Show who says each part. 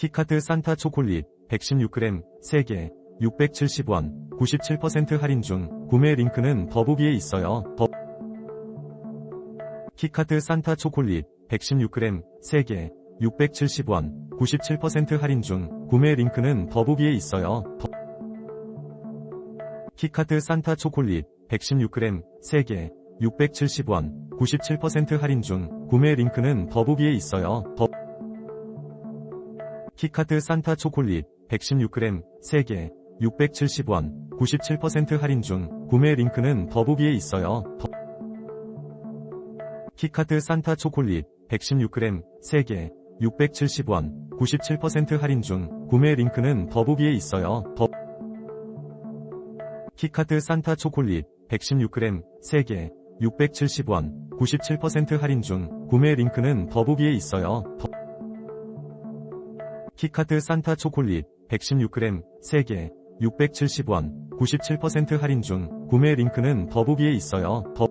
Speaker 1: 키카트 산타 초콜릿 116g 3개 670원 97% 할인 중 구매 링크는 더보기에 있어요. 더... 키카트 산타 초콜릿 116g 3개 670원 97% 할인 중 구매 링크는 더보기에 있어요. 더... 키카트 산타 초콜릿 116g 3개 670원 97% 할인 중 구매 링크는 더보기에 있어요. 더... 키카트 산타 초콜릿 116g 3개 670원 97% 할인 중 구매 링크는 더보기에 있어요. 더... 키카트 산타 초콜릿 116g 3개 670원 97% 할인 중 구매 링크는 더보기에 있어요. 더... 키카트 산타 초콜릿 116g 3개 670원 97% 할인 중 구매 링크는 더보기에 있어요. 더... 키카트 산타 초콜릿 116g 3개 670원 97% 할인 중 구매 링크는 더보기에 있어요. 더...